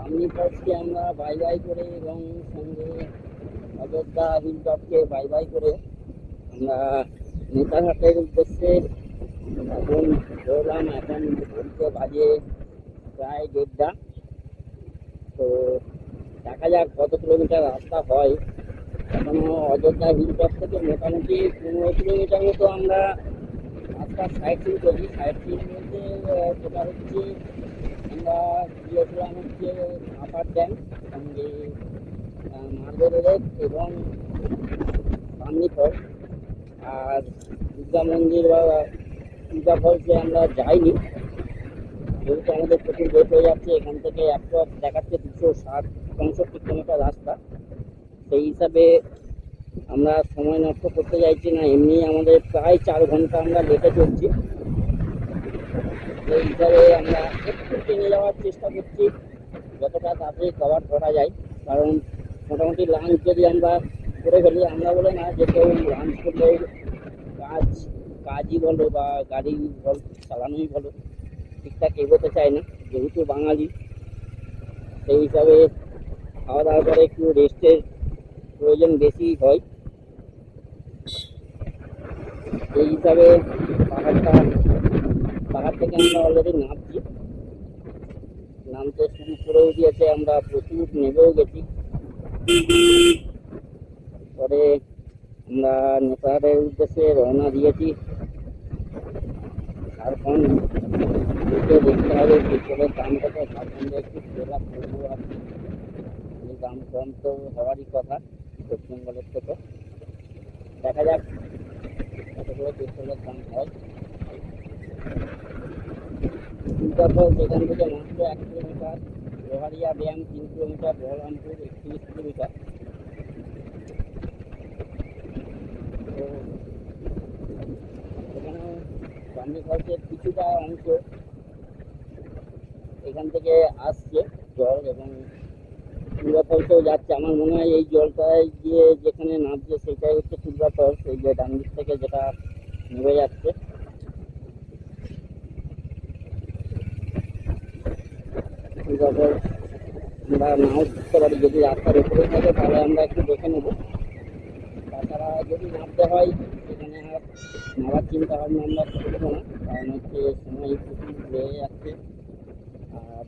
বামনি ফলসকে আমরা বাই বাই করে এবং সঙ্গে অযোধ্যা হিল টপকে বাই বাই করে আমরা নেতাঘাটের উদ্দেশ্যে এখন বেরোলাম এখন ঘড়িতে বাজে প্রায় দেড়টা। তো দেখা যাক কত কিলোমিটার রাস্তা হয়। এখনও অযোধ্যা হিল টপ থেকে মোটামুটি পনেরো কিলোমিটার মতো আমরা রাস্তা সাইড সিন করি। সাইড সিন বলতে যেটা হচ্ছে আমরা গিয়েছিলাম হচ্ছে আপার ড্যাম, সঙ্গে মার্বেল লেক এবং সামনি ফল আর দুর্গা মন্দির বা দুর্গা ফলসে আমরা যাইনি, যেহেতু আমাদের প্রচুর লেট হয়ে যাচ্ছে, এখান থেকে অ্যাপ্রক্স দেখাচ্ছে দুশো ষাট, পঁয়ষট্টি কিলোমিটার রাস্তা। সেই হিসাবে আমরা সময় নষ্ট করতে চাইছি না, এমনি আমাদের প্রায় চার ঘণ্টা আমরা লেটে চলছি। সেই হিসাবে আমরা একটু টেনে যাওয়ার চেষ্টা করছি। যতটা তাড়াতাড়ি কভার করা যায়। কারণ মোটামুটি লাঞ্চ যদি আমরা করে ফেলি, আমরা বলে না যে কেউ লাঞ্চ করলেও কাজ, কাজই বলো বা গাড়ি বল, চালানোই বলো ঠিকঠাক এগোতে চায় না। যেহেতু বাঙালি, সেই হিসাবে খাওয়া দাওয়ার পরে একটু রেস্টের প্রয়োজন বেশি হয়। সেই হিসাবে পাহাড়টা পাহাড় থেকে আমরা অলরেডি নামছি নামতে শুরু করেও দিয়েছে, আমরা প্রচুর নেবেও গেছি। পরে আমরা নেপালের উদ্দেশ্যে রওনা দিয়েছি। ঝাড়খণ্ড দেখতে হবে পেট্রোলের দাম কত ঝাড়খণ্ডে একটু খোলা করব আর। দাম কম তো হওয়ারই কথা পশ্চিমবঙ্গের থেকে। দেখা যাক কত পেট্রোলের দাম হয়। থেকে এক কিলোমিটার ড্যাম তিন কিলোমিটার কিলোমিটার। তো কিছুটা অংশ এখান থেকে আসছে জল এবং টুলবা যাচ্ছে। আমার মনে হয় এই জলটায় গিয়ে যেখানে নামছে সেটাই হচ্ছে টুলবা ফলস এই যে ডান দিক থেকে যেটা নেমে যাচ্ছে। ফলস আমরা পারি যদি রাস্তার উপরে থাকে, তাহলে আমরা একটু দেখে নেব। তাছাড়া যদি নামতে হয়, সেখানে আর নামার চিন্তা আমরা করব না, কারণ হচ্ছে সময় প্রচুর যাচ্ছে। আর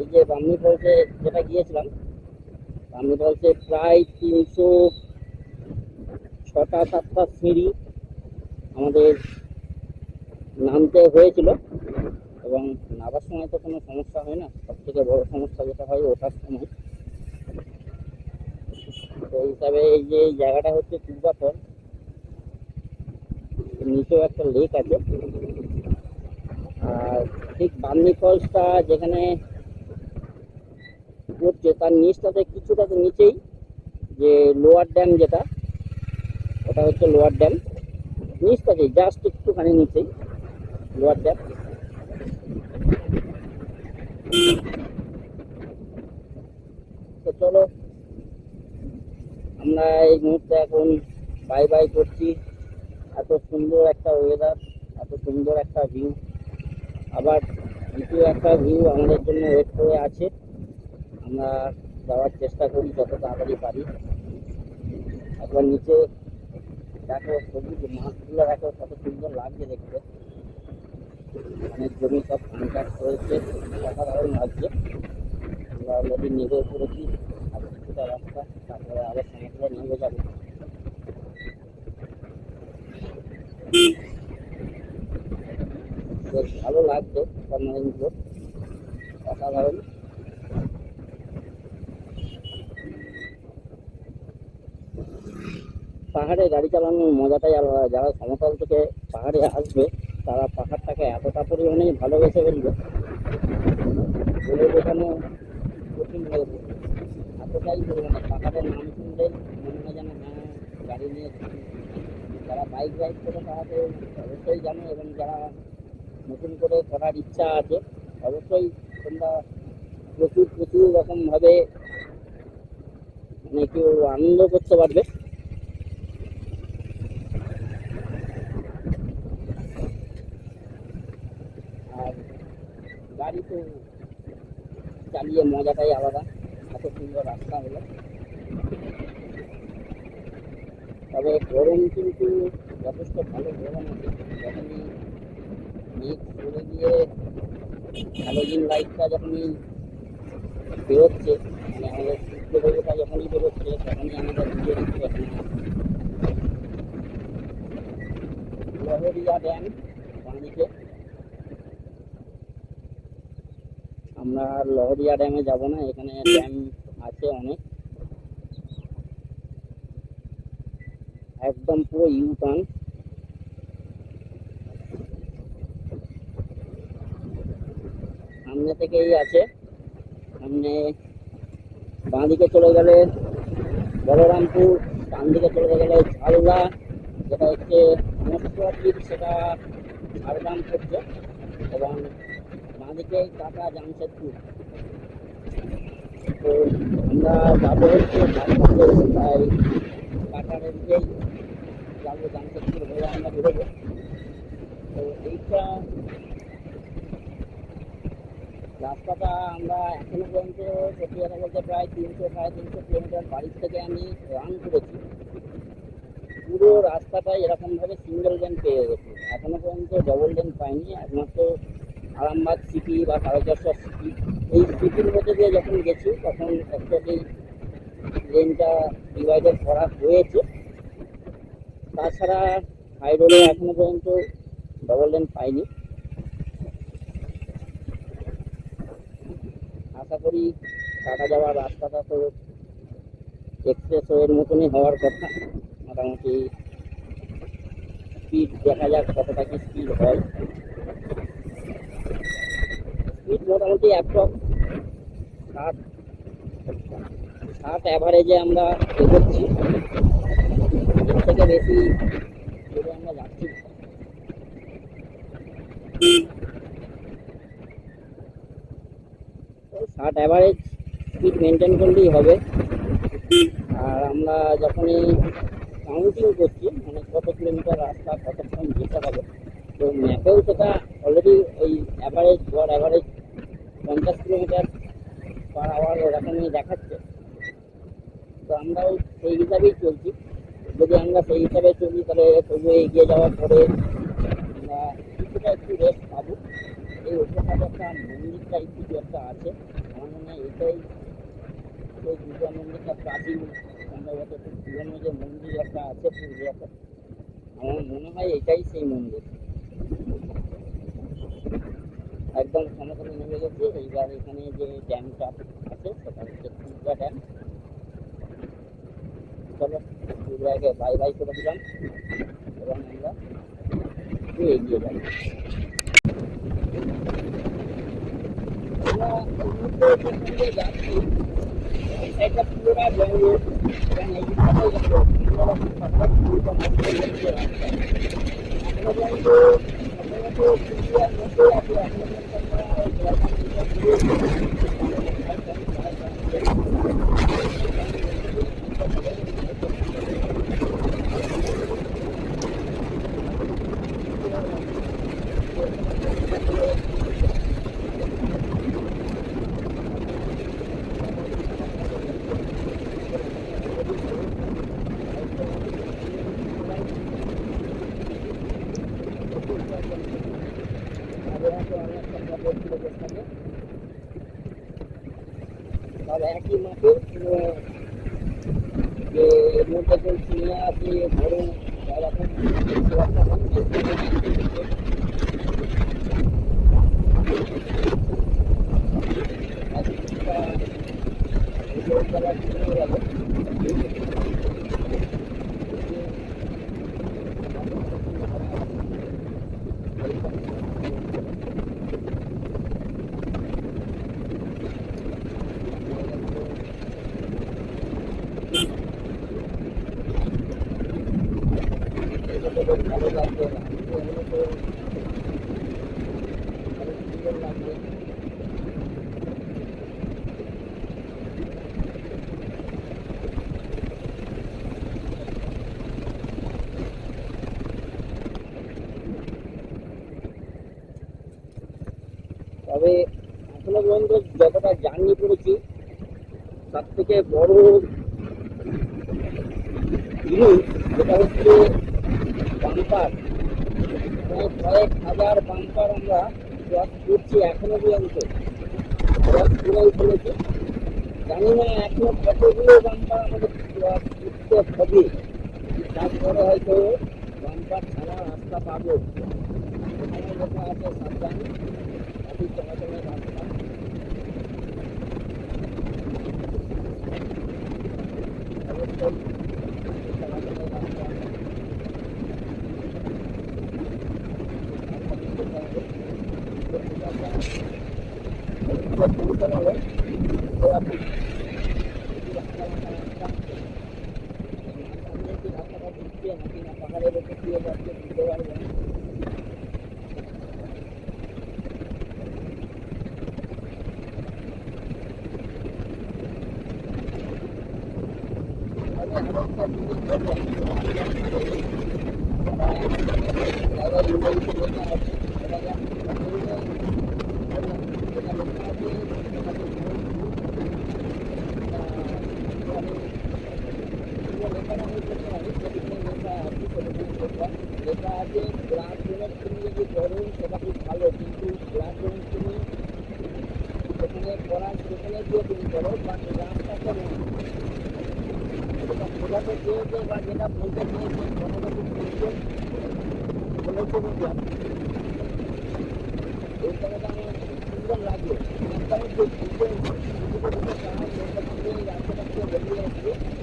এই যে বামনি ফলসে যেটা গিয়েছিলাম বামনি ফলসে প্রায় তিনশো ছটা সাতটা সিঁড়ি আমাদের নামতে হয়েছিল। এবং নামার সময় তো কোনো সমস্যা হয় না। সব থেকে বড় সমস্যা যেটা হয়, ওঠার সময়। সেই হিসাবে এই যে এই জায়গাটা হচ্ছে তুলবাপর নিচেও একটা লেক আছে। আর ঠিক বামনি ফলসটা যেখানে পড়ছে তার নিচটাতে কিছুটা তো নিচেই যে লোয়ার ড্যাম যেটা, ওটা হচ্ছে লোয়ার ড্যাম নিচটাতে জাস্ট একটুখানি নিচেই লোয়ার ড্যাম তো চলো, আমরা এই মুহূর্তে এখন বাই বাই করছি। এত সুন্দর একটা ওয়েদার এত সুন্দর একটা ভিউ আবার দ্বিতীয় একটা ভিউ আমাদের জন্য ওয়েট করে আছে। আমরা যাওয়ার চেষ্টা করি যত তাড়াতাড়ি পারি। একবার নিচে দেখো, সবুজ মাছগুলো দেখো, কত সুন্দর লাগছে দেখতে। অনেক জমি সব ধান চাষ করেছে, অসাধারণ লাগছে। আমরা অলরেডি নেমে পড়েছি, আর কিছুটা রাস্তা, তারপরে আবার সমুদ্রে নেমে যাব। বেশ ভালো লাগছে সাবমারিনগুলো অসাধারণ। পাহাড়ে গাড়ি চালানোর মজাটাই আলাদা, যারা সমতল থেকে পাহাড়ে আসবে তারা পাহাড়টাকে এতটা পরিমাণে ভালোবেসে ফেলবে বলে কঠিন হয়ে পড়বে এতটাই পরিমাণে পাহাড়ের নাম শুনলে মনে হয় যেন হ্যাঁ গাড়ি নিয়ে। যারা বাইক রাইড করে তারা তো অবশ্যই জানো এবং যারা নতুন করে করার ইচ্ছা আছে, অবশ্যই তোমরা প্রচুর প্রচুর রকমভাবে মানে কেউ আনন্দ করতে পারবে আর গাড়ি তো চালিয়ে মজাটাই আলাদা। এত সুন্দর রাস্তা হলো। তবে গরম কিন্তু যথেষ্ট ভালো গরম আছে যখনই মেঘ সরে গিয়ে হ্যালোজিন লাইটটা যখনই বেরোচ্ছে মানে আমাদের সূর্য দেবতা যখনই বেরোচ্ছে, তখনই আমাদের ভিডিও দেখতে ড্যাম আমরা লহরিয়া ড্যামে যাব না, এখানে ড্যাম আছে অনেক। একদম পুরো ইউ টার্ন সামনে থেকেই আছে। সামনে বাঁ দিকে চলে গেলে বলরামপুর ডান দিকে চলে গেলে ঝালদা, যেটা হচ্ছে সেটা ঝাড়গ্রাম পড়ছে এবং বাঁ দিকে কাটা জামশেদপুর তো আমরা যাব হচ্ছে ঝাড়খণ্ডের তাই কাটার দিকেই যাব জামশেদপুর হয়ে আমরা বেরোবো তো এইটা রাস্তাটা আমরা এখনও পর্যন্ত সত্যি কথা বলতে প্রায় তিনশো সাড়ে তিনশো কিলোমিটার বাড়ির থেকে আমি রান করেছি পুরো রাস্তাটাই এরকমভাবে সিঙ্গেল লেন পেয়ে গেছে এখনও পর্যন্ত ডবল লেন পাইনি একমাত্র আরামবাগ সিটি বা তারকেশ্বর সিটি এই সিটির মধ্যে দিয়ে যখন গেছি, তখন অ্যাকচুয়ালি লেনটা ডিভাইডেড করা হয়েছে। তাছাড়া হাই রোডে এখনও পর্যন্ত ডবল লেন পাইনি। আশা করি কাটা যাওয়ার রাস্তাটা তো এক্সপ্রেস ওয়ের মতনই হওয়ার কথা। মোটামুটি স্পিড দেখা যাক কতটা কি স্পিড হয়। স্পিড মোটামুটি অ্যাপ্রক্স ষাট ষাট অ্যাভারেজে আমরা এগোচ্ছি। এর থেকে বেশি আমরা যাচ্ছি ষাট অ্যাভারেজ স্পিড মেনটেন করলেই হবে। আর আমরা যখনই কাউন্টিং করছি মানে কত কিলোমিটার রাস্তা কতক্ষণ যেতে হবে, তো ম্যাপেও সেটা অলরেডি ওই অ্যাভারেজ গড় অ্যাভারেজ পঞ্চাশ কিলোমিটার পার আওয়ার ওরকমই দেখাচ্ছে। তো আমরাও সেই হিসাবেই চলছি। যদি আমরা সেই হিসাবে চলি, তাহলে তবু এগিয়ে যাওয়ার পরে আমরা কিছুটা একটু রেস্ট পাবো। এই ওপরটাতে একটা মন্দির টাইপ কিছু একটা আছে। আমার মনে হয় এটাই সেই দুর্গা মন্দিরটা প্রাচীন। সম্ভবত খুব পুরনো যে মন্দির একটা আছে পুরুলিয়াতে আমার মনে হয় এটাই সেই মন্দির। একদম সমতলে নেমে গেছে এইবার এখানে যে ড্যামটা আছে সেটা হচ্ছে দুর্গা ড্যাম চলো দুর্গাকে বাই বাই করে দিলাম এবং আমরা এগিয়ে যাই সাইডটা পুরোটা জঙ্গল এবং এই পুরোটা মধ্যে মধ্যে রাস্তা। এখনও পর্যন্ত সম্ভবত পুরুলিয়ার মধ্যেই আছে, এখনও পর্যন্ত আমরা এই জলপাই দিকটা ঘুরে আবহাওয়াতে অনেক ঠান্ডা পড়ছিল বৈশাখে সব একই মাঠে কোনো যে এর মধ্যে কোন চিনিয়া আছে বড় এরকম কিছু একটা নেই। আর কিছুটা উপরের তলায় চলে গেল। এটা তো বেশ ভালো লাগছে এগুলো তো অনেক সুন্দর লাগছে এখনও পর্যন্ত যতটা জার্নি করেছি তার থেকে বড় যেটা হচ্ছে বাম্পার। কয়েক হাজার বাম্পার আমরা ক্রস করছি এখনও পর্যন্ত। ক্রস করেই জানি না এখনও কতগুলো বাম্পার আমাদের ক্রস করতে হবে। তারপরে হয়তো বাম্পার ছাড়া রাস্তা পাবো। এখানে আছে সাবধান। চলাচলের রাস্তা অবশ্যই চলাচলের রাস্তা পাহাড়ের উপর দিয়ে যাচ্ছে বুঝতে পারবে না যেটা আছে ব্লাড ডোনার তুমি যদি করো সেটা খুব ভালো কিন্তু ব্লাড ডোনার তুমি সেখানে করার সেখানে গিয়ে তুমি করো রাস্তাটা নেই যেটা বোঝাতে চেয়েছে বা যেটা বলতে চেয়েছে কথাটা খুব সুন্দর বলেছে বুঝলাম এই জায়গাটা আমার সুন্দর সেটা মধ্যে এই রাস্তাটা বেরিয়ে আসছে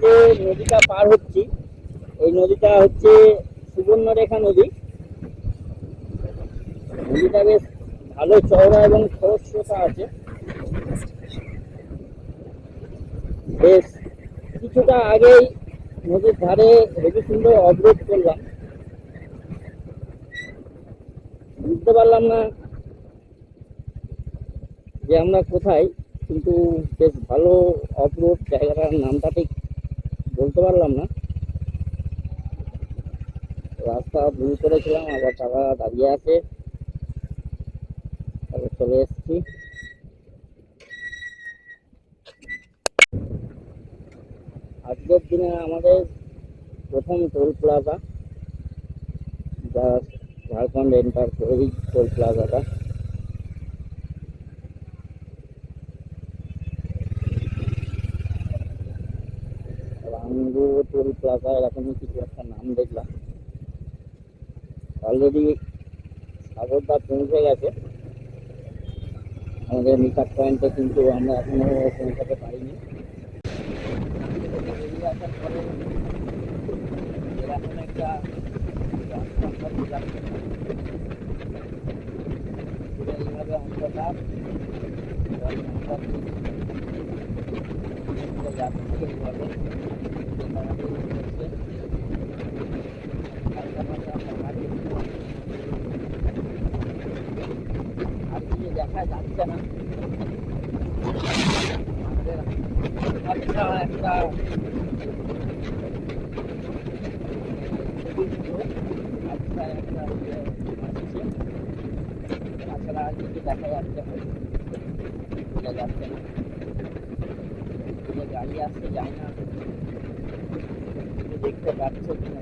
যে নদীটা পার হচ্ছি, এই নদীটা হচ্ছে সুবর্ণরেখা নদী। নদীটা বেশ ভালো চওড়া এবং খরস্রোতা আছে। বেশ কিছুটা আগেই নদীর ধারে হেবি সুন্দর অবরোধ করলাম। বুঝতে পারলাম না যে আমরা কোথায়, কিন্তু বেশ ভালো অবরোধ জায়গাটার নামটা ঠিক বলতে পারলাম না। রাস্তা ভুল করেছিলাম, আবার টাকা দাঁড়িয়ে আছে। তারপর চলে এসেছি। আজকের দিনে আমাদের প্রথম টোল প্লাজা যা ঝাড়খণ্ড এন্টার টোল প্লাজাটা। টোল প্লাজা এরকমই কিছু একটা নাম দেখলাম। অলরেডি সাগরদা পৌঁছে গেছে। আমাদের মিটার পয়েন্টে কিন্তু আমরা এখনও পৌঁছাতে পারিনি। এরকম একটা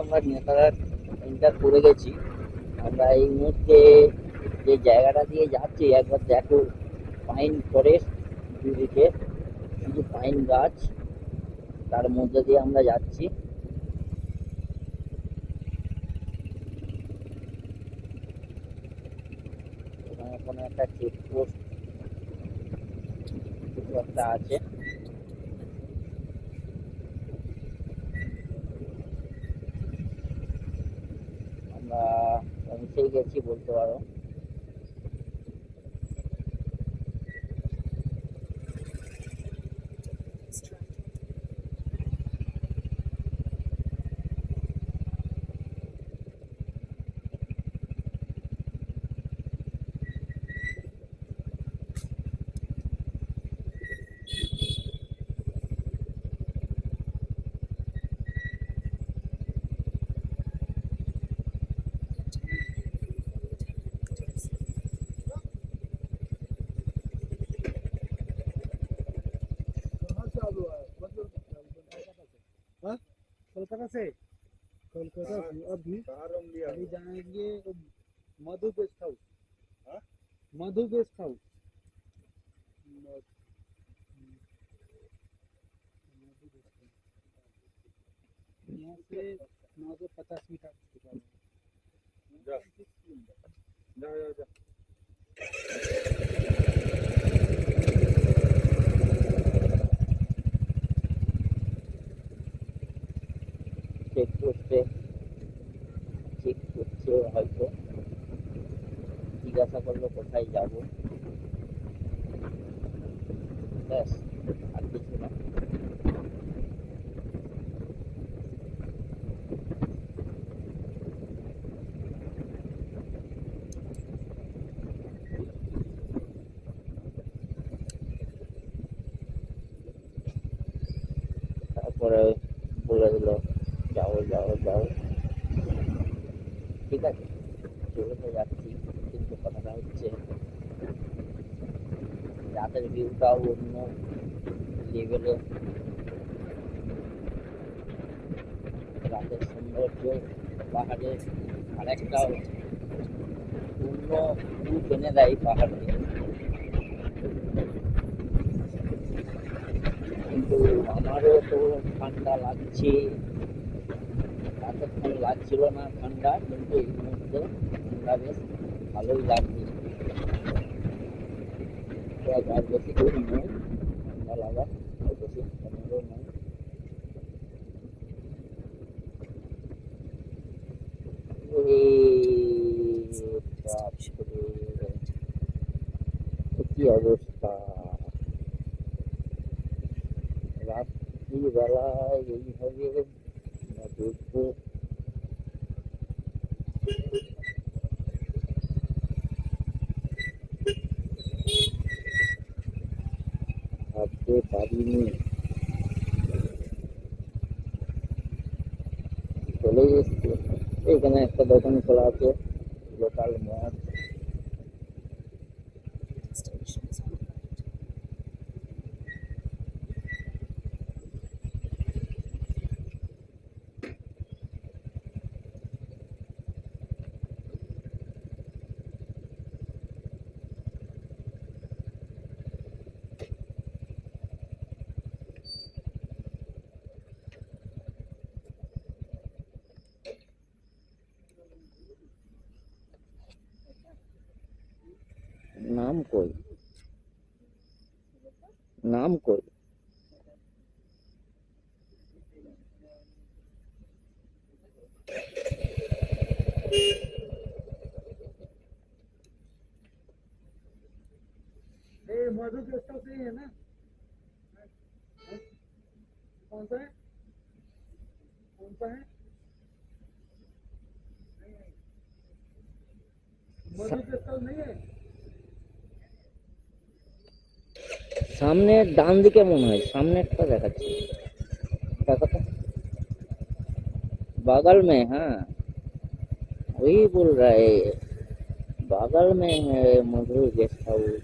মোটামুটি আমরা এন্টার করে গেছি। আমরা এই মুহূর্তে যে জায়গাটা দিয়ে যাচ্ছি, একবার দেখো পাইন ফরেস্ট দুদিকে, শুধু পাইন গাছ, তার মধ্যে দিয়ে আমরা যাচ্ছি। কোনো একটা চেকপোস্ট একটা আছে আমরা পৌঁছেই গেছি বলতে পারো। कोलकाता से। कोलकाता से अभी अभी जाएँगे मधु गेस्ट हाउस। हाँ? Madhu guest house. জিজ্ঞাসা করল কোথায় যাব ব্যাস আর কিছু না তারপরে বলে দিল যাও যাও যাও ঠিক আছে চলে তো যাচ্ছি কিন্তু কথাটা হচ্ছে, রাতের ভিউটাও অন্য লেভেলে রাতের সৌন্দর্য, পাহাড়ের আরেকটা অন্য রূপ এনে দেয় পাহাড়কে। কিন্তু আমারও তো ঠান্ডা লাগছে। এতক্ষণ লাগছিল না ঠান্ডা, কিন্তু এই মুহূর্তে ঠান্ডা বেশ ভালোই লাগছে তো আর বেশি দূর নয় ঠান্ডা লাগা আর বেশি পনেরো নয় ওরে বাপরে, এ কি অবস্থা রাত্রিবেলায় এইভাবে আমরা দেখব ভাবতে পারিনি চলে এসছে এখানে একটা দোকান খোলা আছে লোকাল मधु क्रिस्टल से ही है ना? कौन सा है? कौन सा है? मधु क्रिस्टल नहीं है? দেখো তো बगल में हाँ वही बोल रहा है बगल में है मधुर गेस्ट हाउस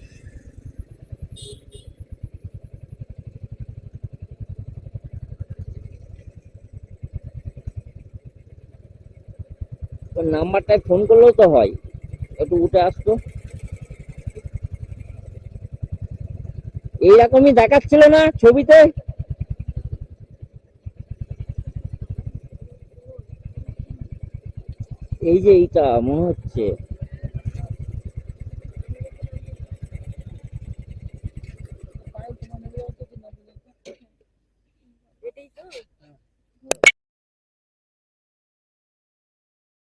ওর নাম্বারটায় ফোন করলেও তো হয় একটু উঠে আসতো এইরকমই দেখাচ্ছিল না ছবিতে এই যে এইটা মনে হচ্ছে।